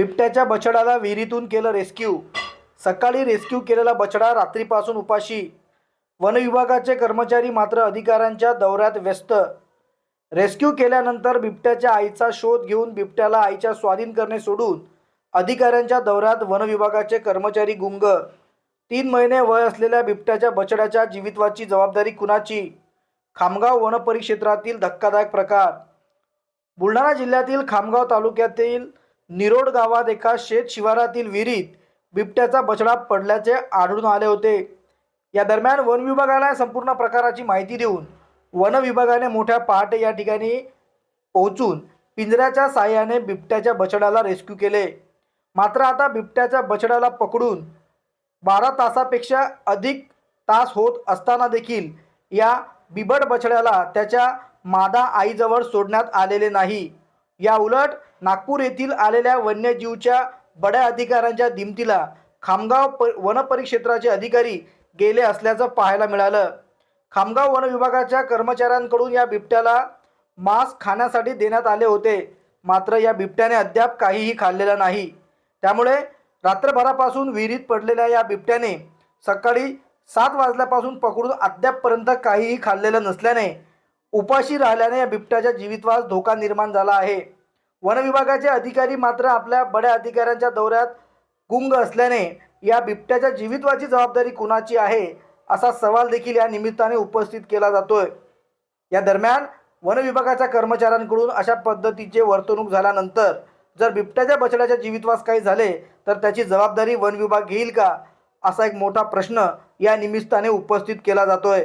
बिबट्याच्या बछडाला विहिरीतून केलं रेस्क्यू. सकाळी रेस्क्यू केलेला बछडा रात्रीपासून उपाशी. वनविभागाचे कर्मचारी मात्र अधिकाऱ्यांच्या दौऱ्यात व्यस्त. रेस्क्यू केल्यानंतर बिबट्याच्या आईचा शोध घेऊन बिबट्याला आईच्या स्वाधीन करणे सोडून अधिकाऱ्यांच्या दौऱ्यात वनविभागाचे कर्मचारी गुंग. तीन महिने वय असलेल्या बिबट्याच्या बछड्याच्या जीवितवाची जबाबदारी कुणाची? खामगाव वनपरिक्षेत्रातील धक्कादायक प्रकार. बुलढाणा जिल्ह्यातील खामगाव तालुक्यातील निरोड गावात एका शेत शिवारातील विहिरीत बिबट्याचा बछडा पडल्याचे आढळून आले होते. या दरम्यान वन विभागाला संपूर्ण प्रकाराची माहिती देऊन वन विभागाने मोठ्या पहाटे या ठिकाणी पोहोचून पिंजऱ्याच्या साह्याने बिबट्याच्या बछड्याला रेस्क्यू केले. मात्र आता बिबट्याच्या बछड्याला पकडून बारा तासापेक्षा अधिक तास होत असताना देखील या बिबट बछड्याला त्याच्या मादा आईजवळ सोडण्यात आलेले नाही. या उलट नागपूर येथील आलेल्या वन्यजीवच्या बड्या अधिकाऱ्यांच्या दिमतीला खामगाव प वनपरिक्षेत्राचे अधिकारी गेले असल्याचं पाहायला मिळालं. खामगाव वन विभागाच्या कर्मचाऱ्यांकडून या बिबट्याला मांस खाण्यासाठी देण्यात आले होते. मात्र या बिबट्याने अद्याप काहीही खाल्लेलं नाही. त्यामुळे रात्रभरापासून विहिरीत पडलेल्या या बिबट्याने सकाळी सात वाजल्यापासून पकडून अद्यापपर्यंत काहीही खाल्लेलं नसल्याने उपाशी राहिल्याने या बिबट्याच्या जीवितवास धोका निर्माण झाला आहे. वन विभागाचे अधिकारी मात्र आपल्या बड्या अधिकाऱ्यांच्या दौऱ्यात गुंग असल्याने या बिबट्याच्या जीवितवाची जबाबदारी कुणाची आहे असा सवाल देखील या निमित्ताने उपस्थित केला जातोय. या दरम्यान वन विभागाच्या कर्मचाऱ्यांकडून अशा पद्धतीचे वर्तणूक झाल्यानंतर जर बिबट्याच्या बछड्याच्या जीवितवास काही झाले तर त्याची जबाबदारी वन विभाग घेईल का असा एक मोठा प्रश्न या निमित्ताने उपस्थित केला जातोय.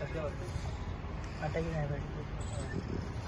अटकलं होतं नाही भेटली